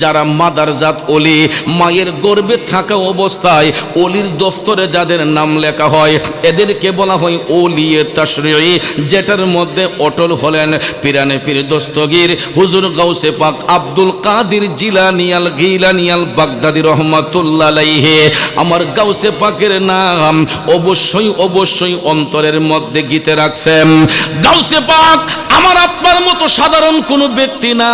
যারা মাদারজাত অলি, মায়ের গর্বে থাকা অবস্থায় অলির দফতরে যাদের নাম লেখা হয়, এদেরকে বলা হয় ওলিয়ে তাশরিঈ, যেটার মধ্যে অটল হলেন পিরানে পীর দস্তগীর হুজুর গাউসে পাক আব্দুল কাদির জিলানিয়াল গিলানিয়াল বাগদাদি রহমাতুল্লাহ আলাইহি। আমার গাউসে পাকের নাম অবশ্যই অবশ্যই অন্তরের মধ্যে গীতে রাখছেন। গাউসে পাক, আমার আপনার মতো সাধারণ কোনো ব্যক্তি না।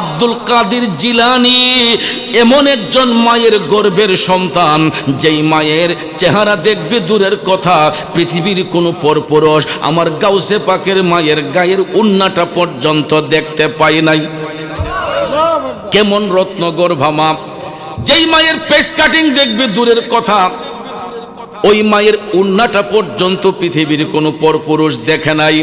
আব্দুল কাদির জিলানি এমন একজন মায়ের গর্বের সন্তান, যেই মায়ের চেহারা দেখবে দূরের কথা, পৃথিবীর কোনো পরপুরুষ আমার গাউসে পাকের মায়ের গায়ের উন্নাটা পর্যন্ত দেখতে পাই নাই। কেমন রত্ন গর্ভামা যেই মায়ের পেস কাটিং দেখবে দূরের কথা, ওই মায়ের উন্নাটা পর্যন্ত পৃথিবীর কোনো পরপুরুষ দেখে নাই।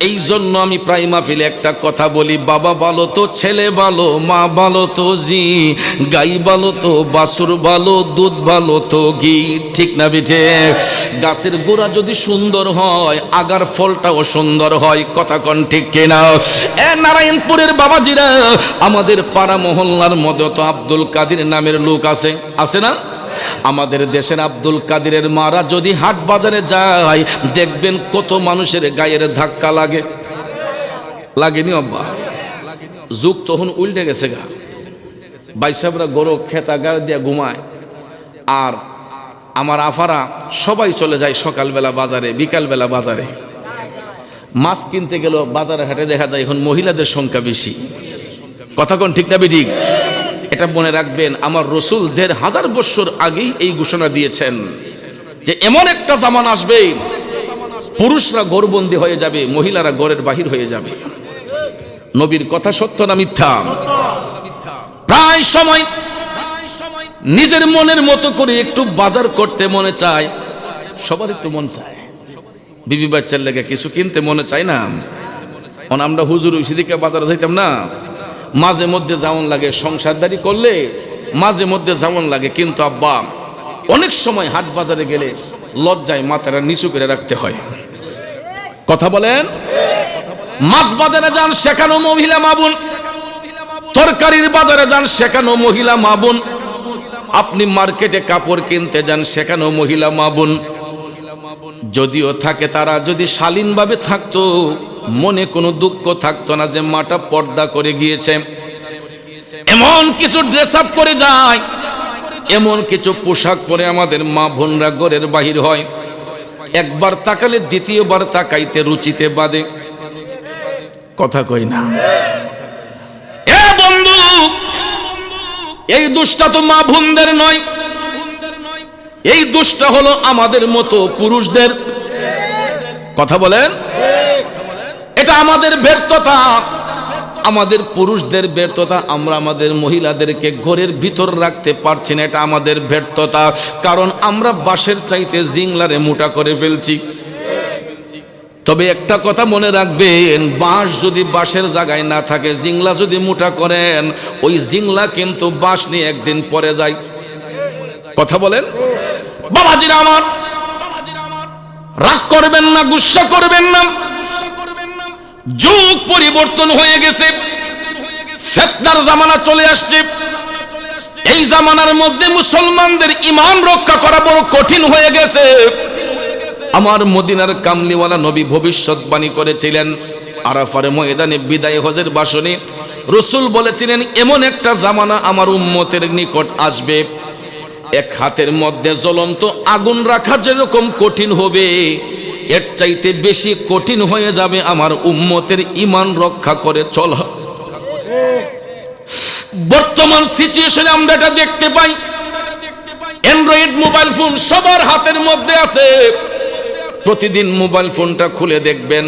এই জন্য আমি প্রায় মাহফিলে একটা কথা বলি, বাবা ভালো তো ছেলে ভালো, মা ভালো তো জি, গাই ভালো তো বাসুর ভালো, দুধ ভালো তো ঘি, ঠিক না বিঠে? গাছের গোড়া যদি সুন্দর হয়, আগার ফলটাও সুন্দর হয়, কথা কন ঠিক কিনা? এ নারায়ণপুরের বাবাজিরা, আমাদের পাড়া মহল্লার মধ্যে তো আব্দুল কাদির নামের লোক আছে আছে না? আমাদের দেশের আব্দুল কাদিরের মারা যদি হাট বাজারে যায়, দেখবেন কত মানুষের গায়ের ধাক্কা লাগে। লাগেনি অব্বা? যুগ তখন উল্টে গেছে গা। বাইসাবরা গরু খেতা গা দিয়া ঘুমায়। আর আমার আফারা সবাই চলে যায় সকালবেলা বাজারে, বিকালবেলা বাজারে। মাছ কিনতে গেল বাজারে হাটে দেখা যায় এখন মহিলাদের সংখ্যা বেশি। কথা কোন ঠিক না ঠিক এটা মনে রাখবেন, আমার রসুল দেড় হাজার বৎসর আগেই এই ঘোষণা দিয়েছেন যে এমন একটা জামান আসবে, পুরুষরা গড়বন্দি হয়ে যাবে, মহিলারা গড়ের বাহির হয়ে যাবে। নবীর কথা সত্য না মিথ্যা? প্রায় সময় নিজের মনের মতো করে একটু বাজার করতে মনে চায়, সবারই তো মন চায়। বিবি বাচ্চার লেগে কিছু কিনতে মনে চায় না। আমরা হুজুর সেদিকে বাজারে যাইতাম না। মাঝে মধ্যে যেমন লাগে, সংসারদারি করলে মাঝে মধ্যে যেমন লাগে, কিন্তু আব্বা, অনেক সময় হাট বাজারে গেলে লজ্জায় মাথাটা নিচু করে রাখতে হয়। কথা বলেন? মাছ বাজারে যান সেখানে মহিলা মাবুন তরকারির বাজারে যান, সেখানেও মহিলা মাবুন আপনি মার্কেটে কাপড় কিনতে যান, সেখানেও মহিলা মাবুন যদিও থাকে তারা, যদি শালীনভাবে থাকতো, মনে কোনো দুঃখ থাকতো না যে মাটা পর্দা করে গিয়েছে। এমন কিছু ড্রেস আপ করে যায়, এমন কিছু পোশাক পরে আমাদের মা বোনরা ঘরের বাহির হয়। একবার তাকালে দ্বিতীয়বার তাকাইতে রুচিতে বাদে। কথা কই না। এ বন্ধু, এই দুষ্টা তো মা বোনদের নয়। এই দুষ্টা হলো আমাদের মতো পুরুষদের। কথা বলেন? এটা আমাদের ব্যর্থতা। আমাদের পুরুষদের ব্যর্থতা আমরা আমাদের মহিলাদেরকে ঘরের ভিতর রাখতে পারছি না, এটা আমাদের ব্যর্থতা। কারণ আমরা বাঁশের চাইতে জিংলারে মোটা করে ফেলছি। তবে একটা কথা মনে রাখবেন, বাঁশ যদি বাঁশের জায়গায় না থাকে, জিংলা যদি মোটা করেন, ওই জিংলা কিন্তু বাঁশ নিয়ে একদিন পরে যায়। কথা বলেন? বাবাজিরা আমার। রাগ করবেন না, গুসা করবেন না। যুগ পরিবর্তন হয়ে গেছে। জামানা চলে আসছে। এই জামানার মধ্যে মুসলমানদের ইমান রক্ষা করা বড় কঠিন হয়ে গেছে। আমার মদিনার কামলিওয়ালা নবী ভবিষ্যৎবাণী করেছিলেন, আরাফারে ময়দানে বিদায় হজের বাসনে। রসুল বলেছিলেন, এমন একটা জামানা আমার উম্মতের নিকট আসবে এক হাতের মধ্যে জ্বলন্ত আগুন রাখা যেরকম কঠিন হবে, এর চাইতে বেশি কঠিন হয়ে যাবে আমার উম্মতের ইমান রক্ষা করে চলা। বর্তমান সিচুয়েশনে আমরা এটা দেখতে পাই অ্যান্ড্রয়েড মোবাইল ফোন সবার হাতের মধ্যে আছে। প্রতিদিন মোবাইল ফোনটা খুলে দেখবেন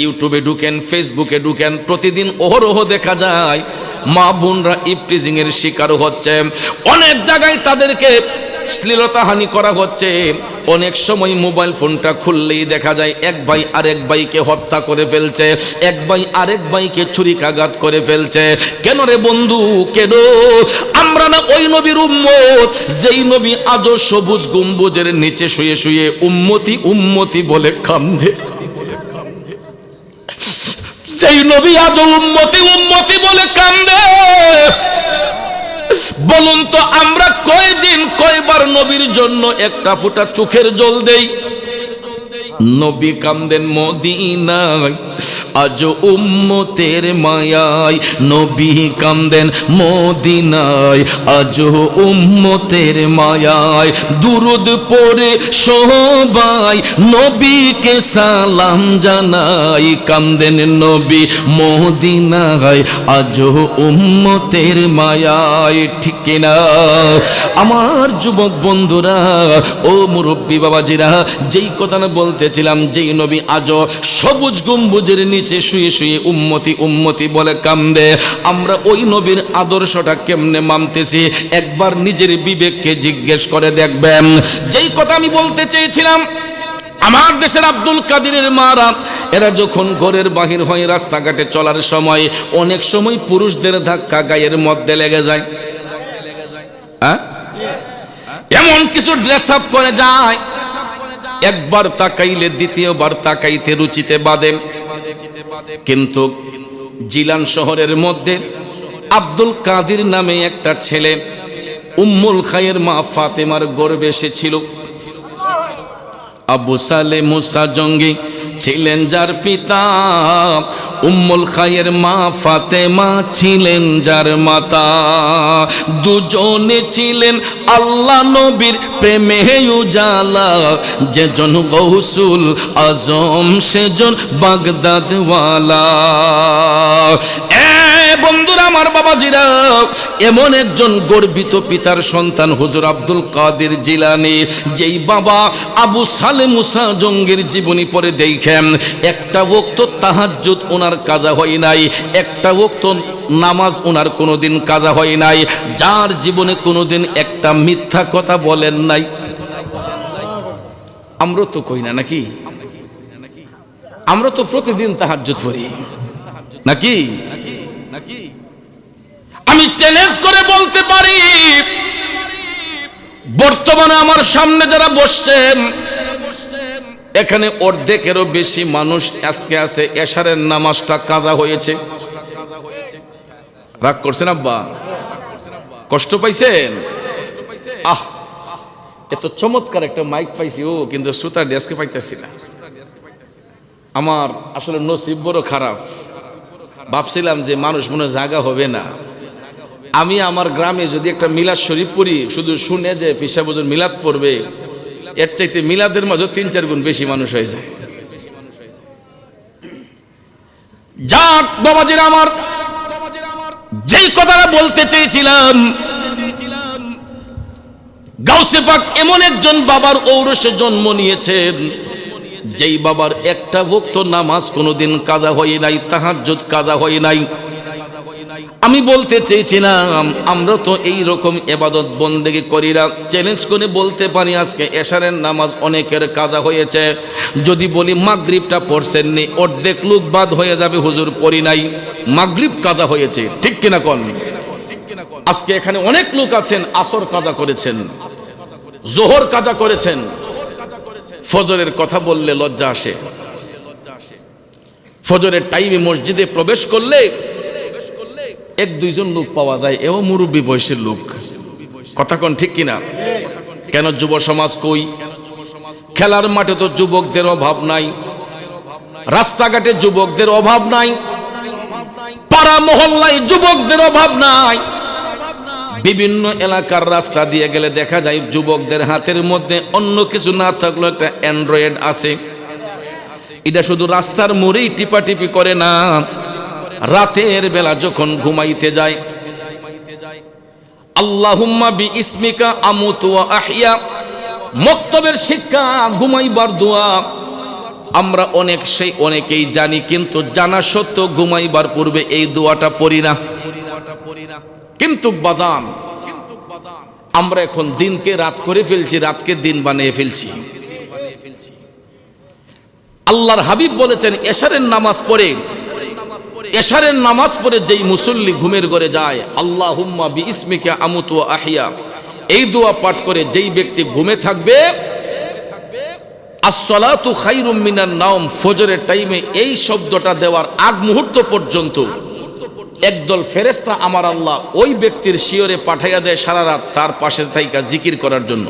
ইউটিউবে ঢুকেন ফেসবুকে ঢুকেন, প্রতিদিন অহরহ দেখা যায় মা বোনরা ইপটিজিং এর শিকার হচ্ছে। অনেক জায়গায় তাদেরকে শ্লীলতাহানি করা হচ্ছে। অনেক সময় মোবাইল ফোনটা খুললেই দেখা যায় এক ভাই আরেক ভাইকে হত্যা করে ফেলছে। এক ভাই আরেক ভাইকে ছুরিকাঘাত করে ফেলছে। কেন রে বন্ধু, কেন? আমরা না ওই নবীর উম্মত। যেই নবী আজও সবুজ গম্বুজের নিচে শুয়ে শুয়ে উম্মতি উম্মতি বলে কান্দে। সেই নবী আজ উন্মতি উন্মতি বলে কান্দে। বলুন তো, আমরা কয়দিন, কয়বার নবীর জন্য একটা ফুটা চোখের জল দেই? নবী কান্দেন মদিনায়, আজ উম্মতের মায়ায়। নবী কান্দেন মদিনায়, আজ উম্মতের মায়ায়। দুরুদ পড়ে সবাই নবীকে সালাম জানাই কান্দেন নবী মদিনায়, আজ উম্মতের মায়ায়। ঠিক কিনা? আমার যুবক বন্ধুরা, ও মুরব্বী বাবাজিরা, যেই কথাটা বলতেছিলাম যেই নবী আজও সবুজ গম্বুজের নিচে শুয়ে শুয়ে উম্মতি উম্মতি বলে কান্দে। আমরা ওই নবীর আদর্শটা কেমনে মানতেছি? একবার নিজের বিবেককে জিজ্ঞেস করে দেখবেন। যেই কথা আমি বলতে চেয়েছিলাম, আমার দেশের আব্দুল কাদিরের মারা, এরা যখন ঘরের বাহির হয়ে রাস্তাঘাটে চলার সময় অনেক সময় পুরুষদের ধাক্কা গায়ের মধ্যে লেগে যায়। হ্যাঁ? এমন কিছু ড্রেস আপ করে যায়। একবার তাকাইলে দ্বিতীয়বার তাকাইতে রুচিতে বাদে। কিন্তু জিলান শহরের মধ্যে আব্দুল কাদির নামে একটা ছেলে উম্মুল খায়ের মা ফাতেমার গর্বে এসেছিল। আবু সালে মুসা জঙ্গি ছিলেন যার পিতা উম্মুল খায়ের মা ফাতেমা, ছিলেন যার মাতা। দুজনে ছিলেন আল্লাহ নবীর প্রেমে উজালা। যেজন গৌসুল আজম, সেজন বাগদাদওয়ালা। এ বন্ধুরা, আমার বাবাজিরা, এমন একজন গর্বিত পিতার সন্তান হুজুর আব্দুল কাদের জিলানি, যেই বাবা আবু সালে মুসা জঙ্গের জীবনী পরে দেখেন। একটা বক্ত তাহাজ্জুদ ওনার কাজা হয় নাই, একটা বক্ত নামাজ ওনার কোনোদিন কাজা হয় নাই, যার জীবনে কোনোদিন একটা মিথ্যা কথা বলেন নাই। আমরা তো কই না, নাকি? আমরা তো প্রতিদিন তাহাজ্জুদ করি নাকি? আমি চ্যালেঞ্জ করে বলতে পারি। বর্তমানে আমার সামনে যারা বসছেন এখানে অর্ধেকেরও বেশি মানুষ আজকে আছে। এশারের নামাজটা কাজা হয়েছে। রাগ করছেন আব্বা? কষ্ট পাইছেন? আহ এত চমৎকার একটা মাইক পাইছি। ও, কিন্তু শ্রোতার ডেস্কে পাইতেছি না। আমার আসলে নসিব বড় খারাপ। ভাবছিলাম যে মানুষ মনে জায়গা হবে না। আমি আমার গ্রামে যদি একটা মিলাদ শরীফ পড়ি, শুধু শুনে যে পিসা বুজুর মিলাদ পড়বে, এর চাইতে মিলাদের মাঝে তিন, চার গুণ বেশি মানুষ হয়ে যায়। যাক, বাবাজির আমার, যেই কথাটা বলতে চেয়েছিলাম, গাউসে পাক এমন একজন বাবার ঔরসে জন্ম নিয়েছেন, যেই বাবার একটা ভক্ত নামাজ কোনোদিন কাজা হয় নাই, তাহাজ্জুদ কাজা হয় নাই। আমি বলতে চেয়েছিলাম, আমরা তো এই রকম এবাদত বন্দেগি করি না। চ্যালেঞ্জ করে বলতে পারি, আজকে এশারের নামাজ অনেকের কাজা হয়েছে। যদি বলি মাগরিবটা পড়ছেন নি অর্ধেক লোক বাদ হয়ে যাবে, হুজুর পড়ি নাই। মাগরিব কাজা হয়েছে, ঠিক কিনা কন? আজকে এখানে অনেক লোক আছেন, আসর কাজা করেছেন, জোহর কাজা করেছেন। ফজরের কথা বললে লজ্জা আসে। ফজরের টাইমে মসজিদে প্রবেশ করলে এক, দুইজন লোক পাওয়া যায়, এও মুরব্বী বয়সের লোক। কথা কোন ঠিক কিনা? কেন যুব সমাজ কই? খেলার মাঠে তো যুবকদের অভাব নাই, রাস্তাঘাটে যুবকদের অভাব নাই, পাড়া মহল্লায় যুবকদের অভাব নাই। বিভিন্ন এলাকার রাস্তা দিয়ে গেলে দেখা যায় যুবকদের হাতের মধ্যে অন্য কিছু না থাকলেও একটা অ্যান্ড্রয়েড আছে। এটা শুধু রাস্তার মোড়েই টিপাটিপি করে না রাতের বেলা যখন ঘুমাইতে যায়, আল্লাহুম্মা বি ইসমিকা আমুতু আহিয়া মক্তবের শিক্ষা, ঘুমাইবার দোয়া। আমরা অনেক সেই অনেকেই জানি, কিন্তু জানা সত্ত্বেও ঘুমাইবার পূর্বে এই দোয়াটা পড়ি না। কিন্তু বাজান, আমরা এখন দিনকে রাত করে ফেলছি, রাতকে দিন বানিয়ে ফেলছি। আল্লাহর হাবিব বলেছেন, এশারের নামাজ পড়ে এশারের নামাজ পড়ে যেই মুসল্লি ঘুমের ঘরে যায় আল্লাহ হুম্মা বি ইসমিকা আমুতু আহিয়া। এই দোয়া পাঠ করে যেই ব্যক্তি ঘুমে থাকবে আসসালাতু খাইরুম মিনান নাওম। ফজরের টাইমে এই শব্দটা দেওয়ার আগ মুহূর্ত পর্যন্ত একদল ফেরেস্তা আমার আল্লাহ ওই ব্যক্তির শিওরে পাঠাইয়া দেয় সারা রাত তার পাশে থাইকা জিকির করার জন্য।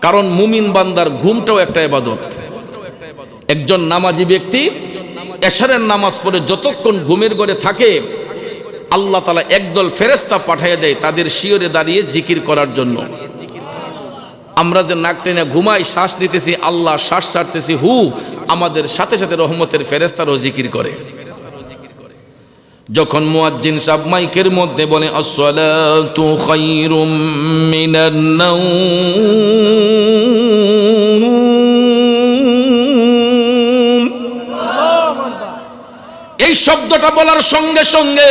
কারণ মুমিন বান্দার ঘুমটাও একটা এবাদত একজন নামাজি ব্যক্তি এশারের নামাজ পড়ে যতক্ষণ ঘুমের ঘরে থাকে, আল্লাহ তালা একদল ফেরেস্তা পাঠাইয়া দেয় তাদের শিওরে দাঁড়িয়ে জিকির করার জন্য। আমরা যে নাক টেনে ঘুমাই, শ্বাস নিতেছি, আল্লাহ শ্বাস ছাড়তেছি, হু, আমাদের সাথে সাথে রহমতের ফেরেস্তারও জিকির করে। যখন মুয়াজ্জিন সাহেব মাইকের মধ্যে বলে, আসসালাতু খায়রুম মিনান নাওম। শব্দটা বলার সঙ্গে সঙ্গে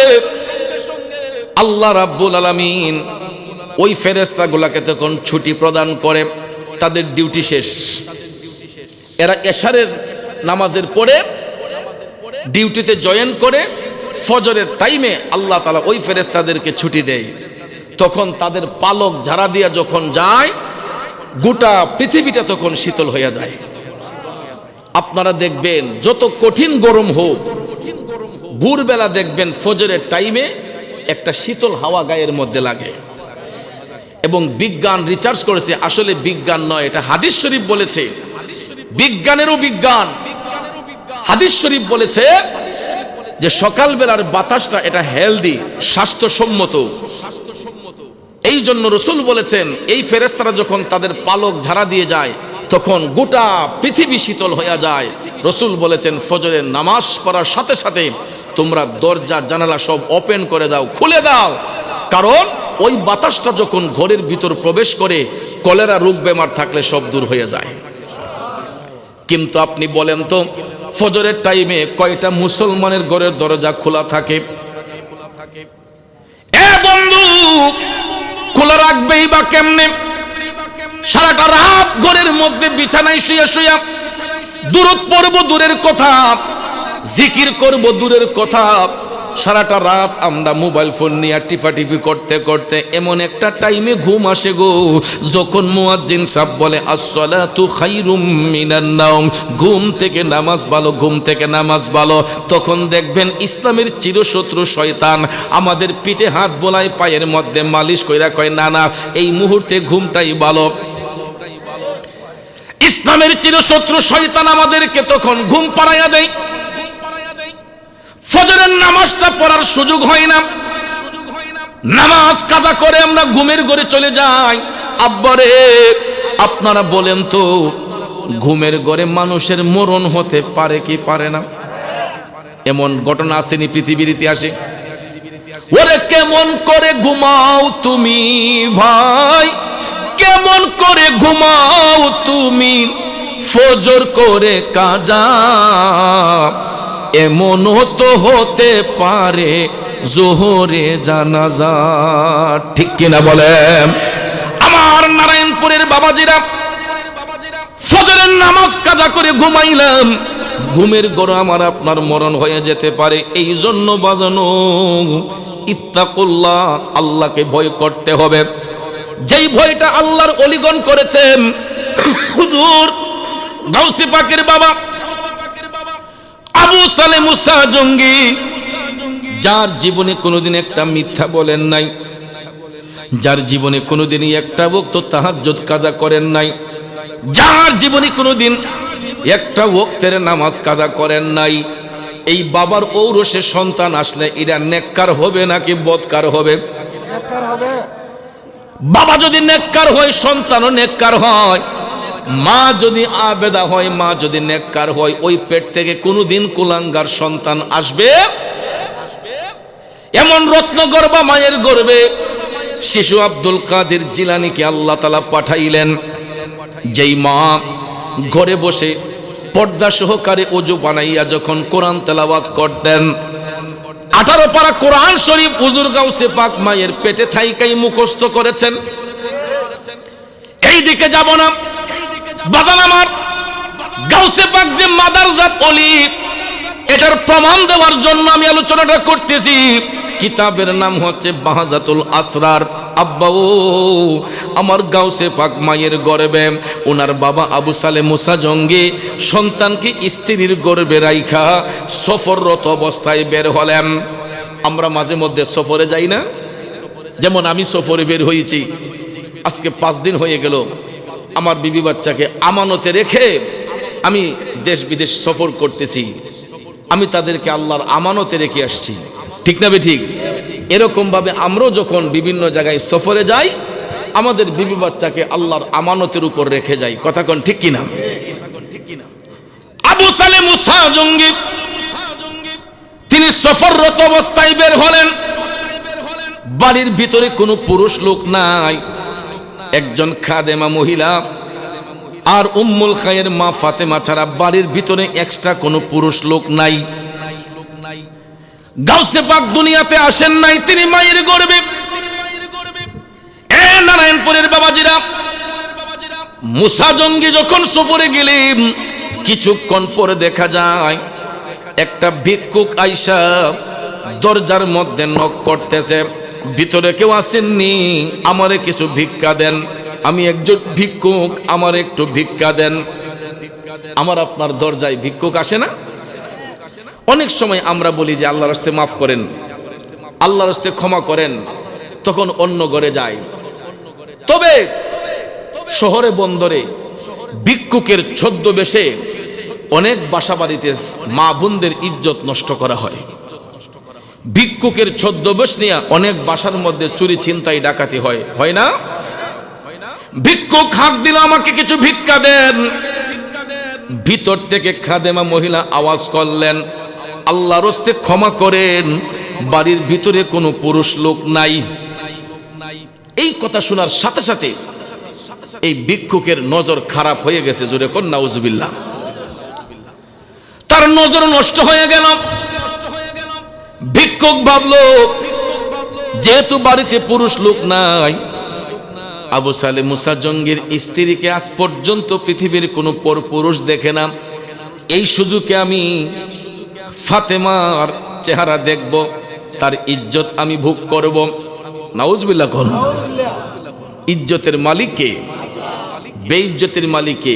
আল্লাহ রাব্বুল আলামিন ওই ফেরেস্তাগুলাকে তখন ছুটি প্রদান করে, তাদের ডিউটি শেষ। এরা এশারের নামাজের পরে ডিউটিতে জয়েন করে, ফজরের টাইমে আল্লাহ তালা ওই ফেরেস্তাদেরকে ছুটি দেয়। তখন তাদের পালক ঝাড়া দিয়া যখন যায়, গোটা পৃথিবীটা তখন শীতল হইয়া যায়। আপনারা দেখবেন, যত কঠিন গরম হোক ভোরবেলা দেখবেন ফজরের টাইমে একটা শীতল হাওয়া গায়ের মধ্যে লাগে। এবং বিজ্ঞান রিচার্জ করেছে, আসলে বিজ্ঞান নয়, এটা হাদিস শরীফ বলেছে। বিজ্ঞানেরও বিজ্ঞান। হাদিস শরীফ বলেছে যে সকালবেলার বাতাসটা এটা হেলদি স্বাস্থ্যসম্মত। এই জন্য রসুল বলেছেন, এই ফেরেস্তারা যখন তাদের পালক ঝাড়া দিয়ে যায়, তখন গোটা পৃথিবী শীতল হয়ে যায়। রসুল বলেছেন, ফজরের নামাজ পড়ার সাথে সাথে তোমরা দরজা, জানালা সব ওপেন করে দাও, খুলে দাও। কারণ ওই বাতাসটা যখন ঘরের ভিতর প্রবেশ করে, কলেরা রোগ বেমার থাকলে সব দূর হয়ে যায়। কিন্তু আপনি বলেন তো, ফজরের টাইমে কয়টা মুসলমানের ঘরের দরজা খোলা থাকে? এ বন্ধু, খোলা রাখবেই বা কেমনে? সারাটা রাত ঘরের মধ্যে বিছানায় শুয়ে শুয়ে দূরত পর্ব দূরের কথা। জিকির করব দূরের কথা। সারাটা রাত আমরা মোবাইল ফোন নিয়ে টিপাটিপি করতে করতে এমন একটা টাইমে ঘুম আসে গো। যখন মুয়াজ্জিন সাহেব বলে, আসসালাতু খাইরুম মিনান নাওম। ঘুম থেকে নামাজ ভালো, ঘুম থেকে নামাজ ভালো। তখন দেখবেন ইসলামের চিরশত্রু শয়তান। আমাদের পিঠে হাত বোলায়, পায়ের মধ্যে মালিশ কইরা কয়, না না, এই মুহূর্তে ঘুমটাই ভালো। ইসলামের চিরশত্রু শয়তান আমাদেরকে তখন ঘুম পাড়াইয়া দেয়। ফজরের নামাজটা পড়ার সুযোগ হয় না। নামাজ কাজা করে আমরা ঘুমের ঘরে চলে যাই। আব্বারে আপনারা বলেন তো, ঘুমের ঘরে মানুষের মরণ হতে পারে কি পারে না? এমন ঘটনা আসেনি পৃথিবীর ইতিহাসে। ওরে, কেমন করে ঘুমাও তুমি ভাই? কেমন করে ঘুমাও তুমি? ফজর করে কাজা। এমনও তো হতে পারে জোহরে জানাজা। ঠিক কিনা বলেন? আমার নারায়ণপুরের বাবাজিরা ফজরের নামাজ কাজা করে ঘুমাইলাম ঘুমের গড় আমার আপনার মরণ হয়ে যেতে পারে এই জন্য বাজানো। ইত্তাকুল্লাহ, আল্লাহকে ভয় করতে হবে। যেই ভয়টা আল্লাহর অলিগণ করেছেন, হুজুর, গাউসি পাকের বাবা আবু সালে মুসা জঙ্গি। যার জীবনে কোনোদিন একটা মিথ্যা বলেন নাই। যার জীবনে কোনোদিনই একটা বক্ত তাহাজ্জুদ কাজা করেন নাই। যার জীবনে কোনোদিন একটা ওক্তের নামাজ কাজা করেন নাই। এই বাবার ঔরসে সন্তান আসলে এরা নেককার হবে নাকি বদকার হবে। বাবা যদি নেককার হয় সন্তানও নেককার হয়। মা যদি আবেদা হয়, মা যদি নেককার হয়, ওই পেট থেকে কোনোদিন কুলাঙ্গার সন্তান আসবে? এমন রত্ন গর্বা মায়ের গর্বে। শিশু আব্দুল কাদের জিলানিকে আল্লাহ তালা পাঠাইলেন। যেই মা ঘরে বসে পর্দা সহকারে অজু বানাইয়া যখন কোরআন তেলাওয়াত করতেন, আঠারো পারা কোরআন শরীফ হুজুর গাউসে পাক মায়ের পেটে থাইকাই মুখস্থ করেছেন। এই দিকে যাব না। বাজান আমার, গাউসে পাক যে মাদার জাত অলি, এটার প্রমাণ দেওয়ার জন্য আমি আলোচনাটা করতেছি। কিতাবের নাম হচ্ছে বাহাজাতুল আসরার। আব্বা ও, আমার গাউসে পাক মায়ের গর্বে ওনার বাবা আবু সালে মুসা জঙ্গি, সন্তানকে স্ত্রীর গর্বে রাইখা সফররত অবস্থায় বের হলেন। আমরা মাঝে মধ্যে সফরে যাই না? যেমন আমি সফরে বের হয়েছি। আজকে পাঁচ দিন হয়ে গেল। আমার বিবি বাচ্চাকে আমানতে রেখে আমি দেশ বিদেশ সফর করতেছি। আমি তাদেরকে আল্লাহর আমানতে রেখে আসছি। ঠিক না ঠিক? এরকম ভাবে আমরাও যখন বিভিন্ন জায়গায় সফরে যাই, আমাদের বিবি বাচ্চাকে আল্লাহর আমানতের উপর রেখে যাই। কথা কোন ঠিক কিনা? আবু সালে মুসা জঙ্গি, তিনি সফররত অবস্থায় বের হলেন। বাড়ির ভিতরে কোনো পুরুষ লোক নাই। একজন খাদেমা মহিলা আর উম্মুল খায়ের মা ফাতেমা ছাড়া বাড়ির ভিতরে এক্সট্রা কোনো পুরুষ লোক নাই। গাউসে পাক দুনিয়াতে আসেন নাই, তিনি মায়ের গর্বে। এ নারায়ণপুরের বাবাজিরা, মুসা জঙ্গি যখন সফরে গেলেন, কিছুক্ষণ পরে দেখা যায়, একটা ভিক্ষুক আইসা দরজার মধ্যে নক করতেছে। ভিতরে কেউ আসেননি, আমারে কিছু ভিক্ষা দেন। আমি একজন ভিক্ষুক, আমার একটু ভিক্ষা দেন। আমার আপনার দরজায় ভিক্ষুক আসে না? অনেক সময় আমরা বলি যে আল্লাহর হস্তে মাফ করেন, আল্লাহর হস্তে ক্ষমা করেন, তখন অন্য ঘরে যায়। তবে শহরে, বন্দরে ভিক্ষুকের ছদ্মবেশে অনেক বাসা বাড়িতে মা বোনদের ইজ্জত নষ্ট করা হয়। ভিক্ষুকের ছদ্মবেশ নিয়ে অনেক বাসার মধ্যে চুরি চিন্তাই ডাকাতি হয়। হয় না? ভিক্ষুক হাক দিল, আমাকে কিছু ভিক্ষা দেন। ভিতর থেকে খাদেমা মহিলা আওয়াজ করলেন, আল্লাহর হস্তে ক্ষমা করেন, বাড়ির ভিতরে কোনো পুরুষ লোক নাই। এই কথা শোনার সাথে সাথে এই ভিক্ষুকের নজর খারাপ হয়ে গেছে, জোরে কর, নাউজুবিল্লাহ। তার নজর নষ্ট হয়ে গেল। ভিক্ষুক ভাবলো, যেহেতু বাড়িতে পুরুষ লোক নাই, আবু সালে মুসা জঙ্গির স্ত্রীকে আজ পর্যন্ত পৃথিবীর কোনো পর পুরুষ দেখে না। এই সুযোগে আমি ফাতেমার চেহারা দেখব, তার ইজ্জত আমি ভোগ করব। নাউজবিল্লা কোন। ইজ্জতের মালিককে, বেইজ্জতের মালিককে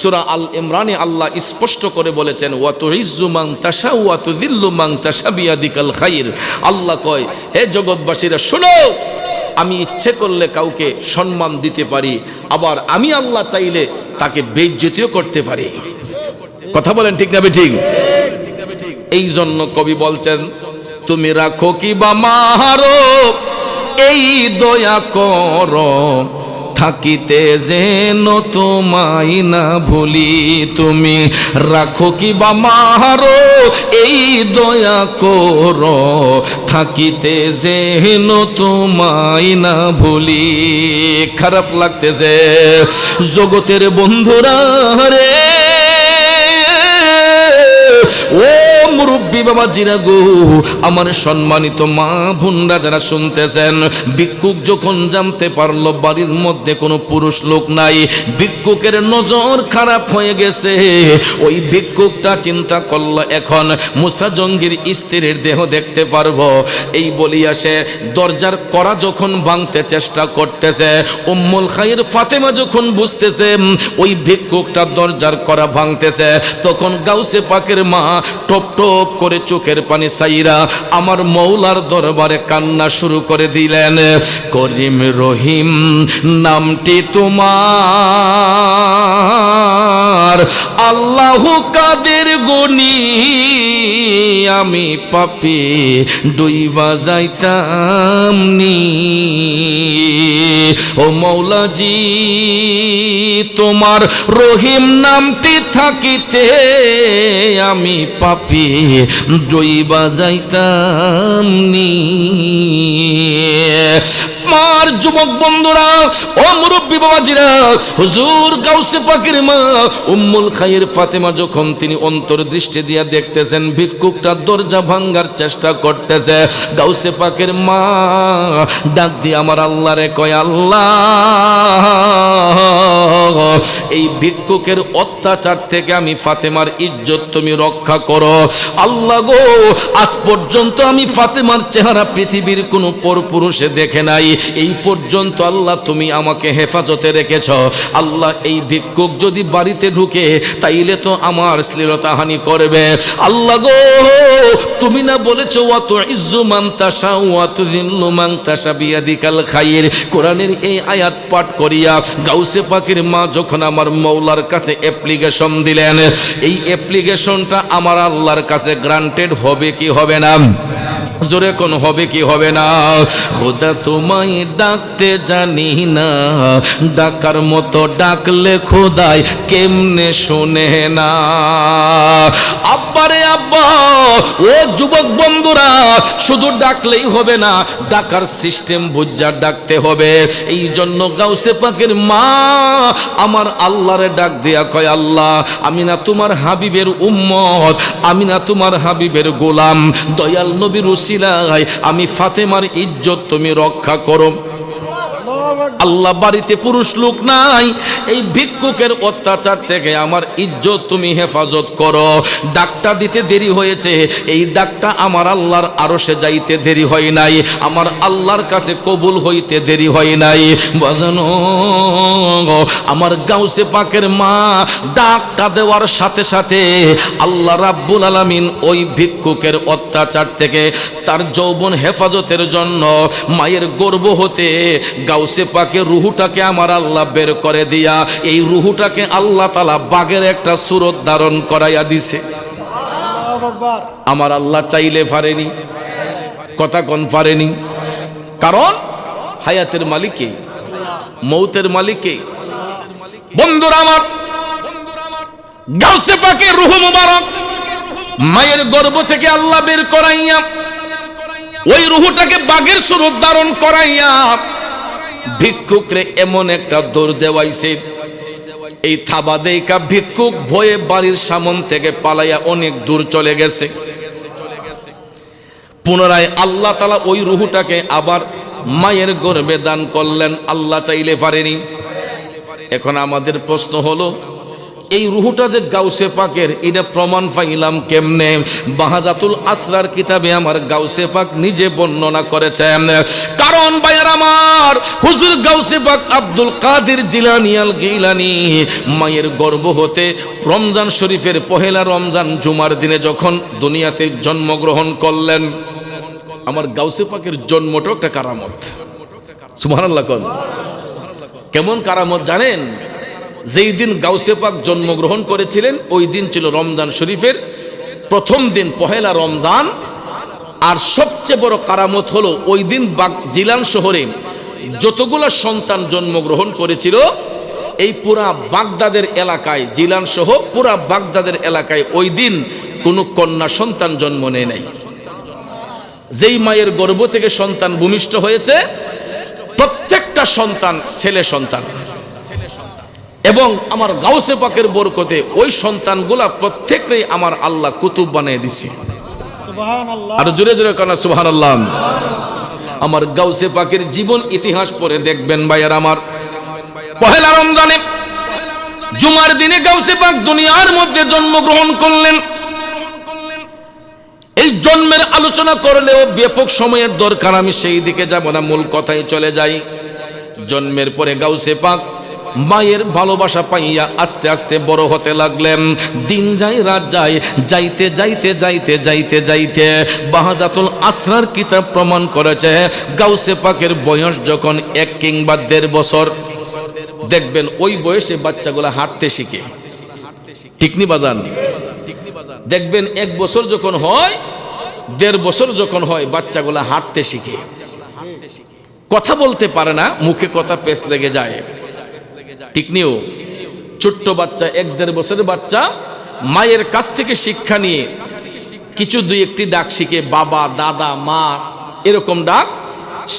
সুরা আল ইমরানে আল্লাহ স্পষ্ট করে বলেছেন ওয়াতু ইজ্জু মাং তাশা ওয়াতু দিল্লু মাং তাশা বিয়াদিকাল খাইর। আল্লাহ কয়, হে জগৎবাসীরা, শোনো, আমি ইচ্ছে করলে কাউকে সম্মান দিতে পারি, আবার আমি আল্লাহ চাইলে তাকে বেইজ্জতিও করতে পারি। কথা বলেন ঠিক না ঠিক? এই জন্য কবি বলছেন, তুমি রাখো কি বা মারো এই দয়া করো থাকিতে যেন তোমায় না ভুলি তুমি। রাখো কি বা মারো এই দয়া করো। থাকিতে যেন তোমায় না ভুলি। খারাপ লাগতেছে। জগতের বন্ধুরা রে মুরব্বী বাবা জিরা গো, আমার সম্মানিত মা ভুন্ডা যারা শুনতেছেন, ভিক্ষুক যখন জানতে পারল বাড়ির মধ্যে কোনো পুরুষ লোক নাই, ভিক্ষুকের নজর খারাপ হয়ে গেছে। ওই ভিক্ষুকটা চিন্তা করল, এখন মুসা জঙ্গির স্ত্রীর দেহ দেখতে পারব। এই বলিয়া সে দরজার করা যখন ভাঙতে চেষ্টা করতেছে, উম্মুল খাইর ফাতেমা যখন বুঝতেছে, ওই ভিক্ষুকটা দরজার করা ভাঙতেছে, তখন গাউসে পাকের মা টপ টপ করে চোখের পানি সাইরা আমার মৌলার দরবারে কান্না শুরু করে দিলেন, করিম রহিম, নামটি তোমার। আল্লাহ কাদের গনি, আমি পাপি ডুইবা যাইতাম নি। ও মৌলাজি, তোমার রহিম নামটি থাকিতে আমি পাপি ডইবা বাজাইতাম নি। মার যুবক বন্ধুরা, ও মুরব্বী বাবাজিরা, হুজুর গাউসে পাকের মা, উম্মুল খাইর ফাতেমা যখন তিনি অন্তর্দৃষ্টি দিয়ে দেখতেছেন, ভিক্ষুকটা দরজা ভাঙ্গার চেষ্টা করতেছে। গাউসে পাকের মা ডাক দিয়ে আমার আল্লাহরে কয়, আল্লাহ, এই ভিক্ষুকের অত্যাচার থেকে আমি ফাতেমার ইজ্জত তুমি রক্ষা করো। আল্লাহ গো, আজ পর্যন্ত আমি ফাতেমার চেহারা পৃথিবীর কোনো পরপুরুষে দেখে নাই। এই পর্যন্ত আল্লাহ তুমি আমাকে হেফাজতে রেখেছ। আল্লাহ এই ভিক্ষুক যদি বাড়িতে ঢুকে, তাইলে তো আমার শ্লীলতাহানি করবে। আল্লাহ গো, তুমি না বলেছ অত ইজ্জু মাংতাসা অত দিল্লু মাংতাসা বিয়াদিকাল খাইয়ের কোরআনের এই আয়াত পাঠ করিয়া গাউসে পাখির মা যখন আমার মৌলার কাছে অ্যাপ্লিকেশন দিলেন, এই অ্যাপ্লিকেশনটা আমার আল্লাহর কাছে গ্রান্টেড হবে কি হবে না? জোরে কোন হবে কি হবে না? খোদা তোমায় ডাকতে জানি না। ডাকার মতো ডাকলে খোদাই কেমনে শোনে না। আব্বারে আব্বা, ও যুবক বন্ধুরা, শুধু ডাকলেই হবে না, ডাকার সিস্টেম বুঝা ডাকতে হবে। এই জন্য গাউসে পাকের মা, আমার আল্লাহরে ডাক দেয়া কয়, আল্লাহ, আমি না তোমার হাবিবের উম্মত, আমি না তোমার হাবিবের গোলাম। দয়াল নবীর উসিলায় আমি ফাতেমার ইজ্জত তুমি রক্ষা করো। আল্লাহ বাড়িতে পুরুষ লোক নাই। এই ভিক্ষুকের অত্যাচার থেকে আমার ইজ্জত তুমি হেফাজত করো। ডাকটা দিতে দেরি হয়েছে। এই ডাকটা আমার আল্লাহর আরও সে যাইতে দেরি হয় নাই। আমার আল্লাহর কাছে কবুল হইতে দেরি হয় নাই। বাজানো, আমার গাউসে পাকের মা ডাকটা দেওয়ার সাথে সাথে আল্লাহ রাব্বুল আলামিন ওই ভিক্ষুকের অত্যাচার থেকে তার যৌবন হেফাজতের জন্য মায়ের গর্ব হতে গাউসে পাকে রুহুটাকে আমার আল্লাহ বের করে দিয়া, এই রুহুটাকে আল্লাহ তালা বাগের একটা সুরত ধারণ করাইয়া দিছে। আমার আল্লাহ চাইলে পারেনি, কথা কোন পারেনি? কারণ হায়াতের মালিকে, মৌতের মালিকে। বন্ধুরা আমার, গাউসে পাকে রুহু মুবারক, মায়ের গর্ভ থেকে আল্লাহ বের করাইয়া, ওই রুহুটাকে বাগের সুরত ধারণ করাইয়া ভিক্ষুকরে এমন একটা দৌড় দেওয়াইছে। এই থাবা দেইকা ভিক্ষুক ভয়ে বাড়ির সামন থেকে পালাইয়া অনেক দূর চলে গেছে। পুনরায় আল্লাহ তালা ওই রুহুটাকে আবার মায়ের গর্ভে দান করলেন। আল্লাহ চাইলে পারেনি। এখন আমাদের প্রশ্ন হলো এই রুহুটা যে গাউসে পাকের, এটা প্রমাণ পাইলাম কেমনে? বাহাজাতুল আসরার কিতাবে আমার গাউসে পাক নিজে বর্ণনা করেছেন। কারণ ভাইয়ার আমার, হুজুর গাউসে পাক আব্দুল কাদের জিলানিয়াল গিলানি, মায়ের গর্ভ হতে রমজান শরীফের পহেলা রমজান জুমার দিনে যখন দুনিয়াতে জন্মগ্রহণ করলেন, আমার গাউসে পাকের জন্মটাও একটা কারামত। সুবহানাল্লাহ কেমন কারামত জানেন? যেই দিন গাউসে পাক জন্মগ্রহণ করেছিলেন, ওই দিন ছিল রমজান শরীফের প্রথম দিন, পহেলা রমজান। আর সবচেয়ে বড় কারামত হলো ওই দিন জিলান শহরে যতগুলো সন্তান জন্মগ্রহণ করেছিল, এই পুরা বাগদাদের এলাকায়, জিলান সহ পুরা বাগদাদের এলাকায় ওই দিন কোনো কন্যা সন্তান জন্ম নেয় নাই। যেই মায়ের গর্ভ থেকে সন্তান ভূমিষ্ঠ হয়েছে, প্রত্যেকটা সন্তান ছেলে সন্তান। এবং আমার গাউসে পাকের বরকতে ওই সন্তানগুলা প্রত্যেকটাই আমার আল্লাহ কুতুব বানিয়ে দিছে। আর জোরে জোরে কানা সুবহান আল্লাহ আমার গাউসে পাকের জীবন ইতিহাস পরে দেখবেন ভাইয়ার আমার। পহেলা রমজানে জুমার দিনে গাউসে পাক দুনিয়ার মধ্যে জন্মগ্রহণ করলেন। এই জন্মের আলোচনা করলেও ব্যাপক সময়ের দরকার আমি সেই দিকে যাব না মূল কথায় চলে যাই। জন্মের পরে গাউসে পাক মায়ের ভালোবাসা পাইয়া আস্তে আস্তে বড় হতে লাগলেন। দিন যায়, রাত যায়, যাইতে যাইতে যাইতে যাইতে যাইতে বাহাজাতুল আসরার কিতাব প্রমাণ করেছে। গাউসে পাকের বয়স যখন এক কিংবা দেড় বছর। দেখবেন ওই বয়সে বাচ্চাগুলা হাঁটতে শিখে। ঠিকনি বাজান? দেখবেন এক বছর যখন হয়, দেড় বছর যখন হয় বাচ্চাগুলা হাঁটতে শিখে। কথা বলতে পারে না, মুখে কথা পেস লেগে যায়। ঠিক নিও ছোট্ট বাচ্চা, এক দেড় বছরের বাচ্চা, মায়ের কাছ থেকে শিক্ষা নিয়ে কিছু দুই একটি ডাক শিখে বাবা, দাদা, মা, এরকম ডাক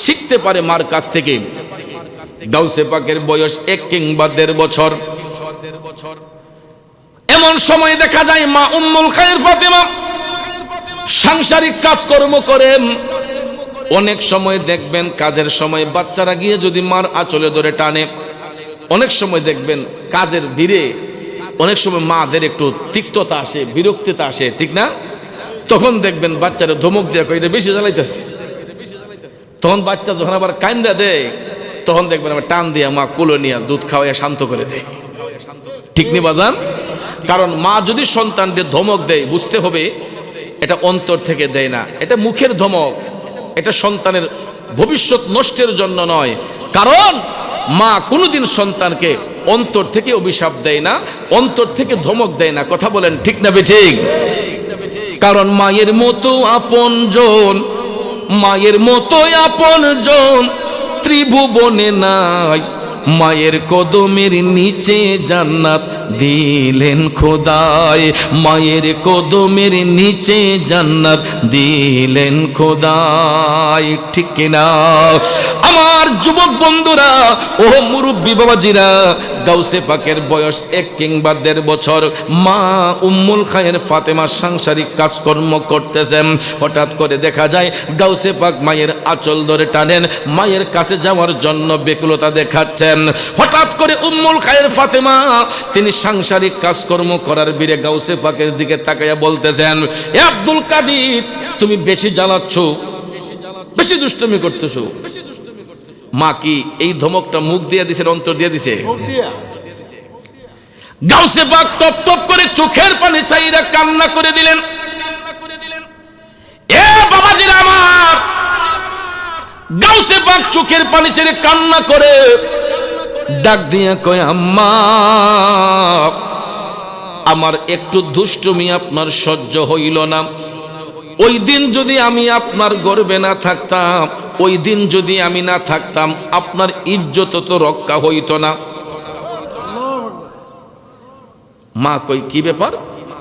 শিখতে পারে মার কাছ থেকে। গাউসে পাকের বয়স এক কিংবা দেড় বছর। এমন সময় দেখা যায় মা উম্মুল খায়ের ফাতেমা সাংসারিক কাজকর্ম করেন অনেক সময় দেখবেন কাজের সময় বাচ্চারা গিয়ে যদি মার আঁচলে ধরে টানে। অনেক সময় দেখবেন কাজের ভিড়ে অনেক সময় মাদের একটু তিক্ততা আসে, বিরক্তিতা আসে, ঠিক না? তখন দেখবেন বাচ্চারা ধমক দিয়ে কই বেশি জ্বালাইতেছে। তখন বাচ্চা যখন আবার কান্দা দেয়, তখন দেখবেন আবার টান দিয়া মা কুলো নিয়ে দুধ খাওয়াইয়া শান্ত করে দেয়। ঠিক নি বাজান? কারণ মা যদি সন্তানকে ধমক দেয়, বুঝতে হবে এটা অন্তর থেকে দেয় না। এটা মুখের ধমক। এটা সন্তানের ভবিষ্যৎ নষ্টের জন্য নয়। কারণ মা কোনোদিন সন্তানকে অন্তর থেকে অভিশাপ দেয় না, অন্তর থেকে ধমক দেয় না। কথা বলেন, ঠিক না বে ঠিক? কারণ মায়ের মতো আপন জন, মায়ের মতো আপন জন, ত্রিভুবনে নাই। মায়ের কদমের নিচে জান্নাত দিলেন খোদায়। মায়ের কদমের নিচে জান্নাত দিলেন খোদায়। ঠিক কিনা? আমার যুবক বন্ধুরা ও মুরব্বী বাবাজিরা গাউসে পাকের বয়স এক কিংবা দেড় বছর। মা উম্মুল খায়ের ফাতেমা সাংসারিক কাজকর্ম করতেছেন হঠাৎ করে দেখা যায়, গাউসে পাক মায়ের আঁচল ধরে টানেন। মায়ের কাছে যাওয়ার জন্য বেকুলতা দেখাচ্ছেন হঠাৎ করে উম্মুল খায়ের ফাতেমা, তিনি সাংসারিক কাজকর্ম করার বীরে গাউসে পাকের দিকে তাকাইয়া বলতেছেন আব্দুল কাদির, তুমি বেশি জ্বালাচ্ছ, বেশি দুষ্টমি করতেছো। মা কি এই ধমকটা মুখ দিয়ে দিছে অন্তর দিয়ে দিছে? গাউসে পাক টপ টপ করে চোখের পানি চাইরা কান্না করে দিলেন। এ বাবাজিরা আমার গাউসে পাক চোখের পানি ছেড়ে কান্না করে ডাক দিয়ে কয় আম্মা আমার একটু দুষ্টুমি আপনার সহ্য হইল না। ওই দিন যদি আমি আপনার গর্বে না থাকতাম, ওই দিন যদি আমি না থাকতাম, আপনার ইজ্জত তো রক্ষা হইতো না। মা কই, কি ব্যাপার?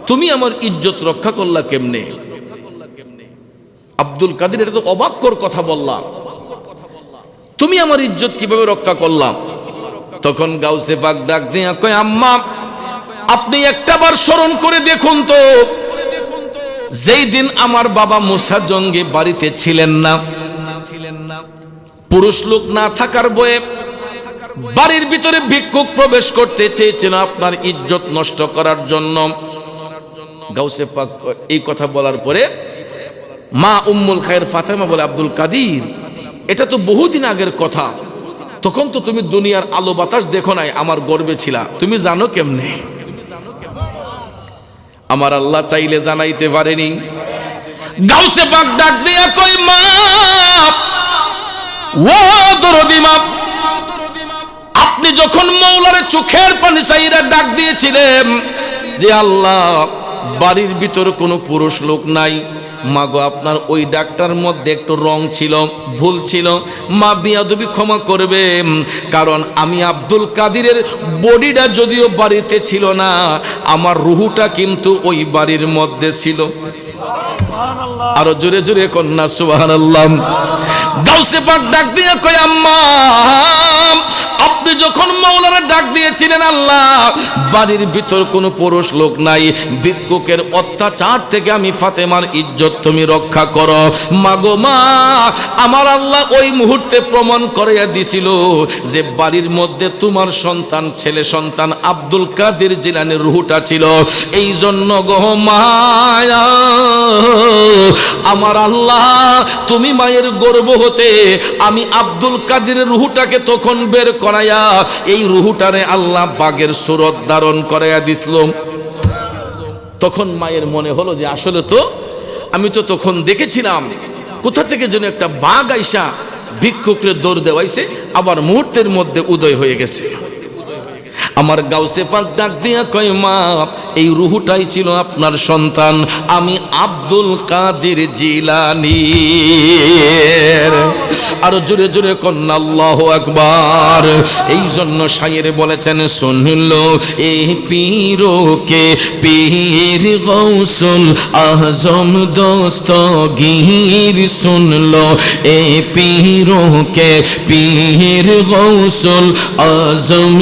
তুমি আমার ইজ্জত রক্ষা করলা কেমনে? আব্দুল কাদের, এটা তো অবাক্যর কথা বললাম তুমি আমার ইজ্জত কীভাবে রক্ষা করলাম তখন গাউসে পাক ডাক দিয়া কয়, আম্মা, আপনি একটাবার স্মরণ করে দেখুন তো যেই দিন আমার বাবা মুসা জঙ্গে বাড়িতে ছিলেন না, পুরুষ লোক না থাকার বয়ে বাড়ির ভিতরে ভিক্ষুক প্রবেশ করতে চেয়েছিল আপনার ইজ্জত নষ্ট করার জন্য। গাউসে পাক, এই কথা বলার পরে মা উম্মুল খায়ের ফাতেমা বলে, আব্দুল কাদির, এটা তো বহুদিন আগের কথা। তখন তো তুমি দুনিয়ার আলো বাতাস দেখো নাই, আমার গর্বে ছিলা। তুমি জানো কেমনে? আমার আল্লাহ চাইলে জানাইতে পারেনি। গাউসে পাক ডাক দিয়া কই মা, ও দরদি মা, আপনি যখন মৌলারে চোখের পানি চাইরা ডাক দিয়েছিলেন, যে আল্লাহ বাড়ির ভিতর কোনো পুরুষ লোক নাই মাগো, আপনার ওই ডাক্তার মধ্যে একটু রং ছিল, ভুল ছিল, মা বিয়াদবি ক্ষমা করবে। কারণ আমি আব্দুল কাদিরের বডিটা যদিও বাড়িতে ছিল না, আমার রুহুটা কিন্তু ওই বাড়ির মধ্যে ছিল। আরও জোরে জোরে কন্যা সুবাহান আল্লাহ গাউসে পাক ডাক দিয়ে কই আম্মা, আপনি যখন মৌলানা ডাক দিয়েছিলেন আল্লাহ, বাড়ির ভিতর কোনো পুরুষ লোক নাই, ভিক্ষুকের অত্যাচার থেকে আমি ফাতেমার ইজ্জত তুমি রক্ষা করো। মাগো মা, আমার আল্লাহ ওই মুহূর্তে প্রমাণ করাইয়া দিছিল যে বাড়ির মধ্যে তোমার সন্তান, ছেলে সন্তান আব্দুল কাদের জিলানের রুহুটা ছিল। এই জন্য গো মায়া আমার আল্লাহ, তুমি মায়ের গর্ব হতে আমি আব্দুল কাদিরের রুহুটাকে তখন বের করাইয়া এই রুহুটারে আল্লাহ বাগের সুরত ধারণ করাইয়া দিছিল। তখন মায়ের মনে হলো যে আসলে তো আমি তো তখন দেখেছিলাম কোথা থেকে যেন একটা বাঘ আইসা ভিক্ষুকরে দৌড় দেওয়াইছে, আবার মুহূর্তের মধ্যে উদয় হয়ে গেছে। আমার গাউসে পাক ডাক দিয়া কয়, মা, এই রুহুটাই ছিল আপনার সন্তান। আমি আব্দুল কাদের জিলানি আরও জোরে জোরে কন্যা, আল্লাহ আকবার। এই জন্য শায়ের বলেছেন শুনল এ পীরকে পীর গৌসুল আজম দস্তগীর শুনল এ পীরকে পীর গৌসুল আজম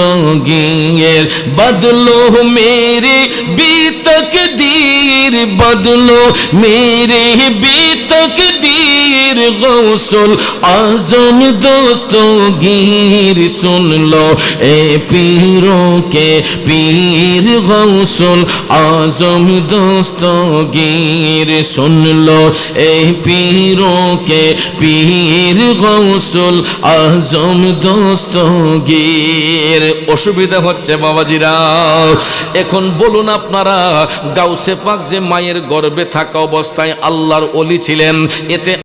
ज़िंदगी बदलो मेरे बीतक दीर बदलो मेरे बीतक दीर। পীর গৌসল, আজম দোস্তগীর শুনলো। এ পীরকে পীর গৌসল, আজম দোস্তগীর শুনলো। এ পীরকে পীর গৌসল, আজম দোস্তগীর। অসুবিধা হচ্ছে বাবাজিরা। এখন বলুন আপনারা, গাউসে পাক যে মায়ের গর্বে থাকা অবস্থায় আল্লাহর অলি ছিলেন, এতে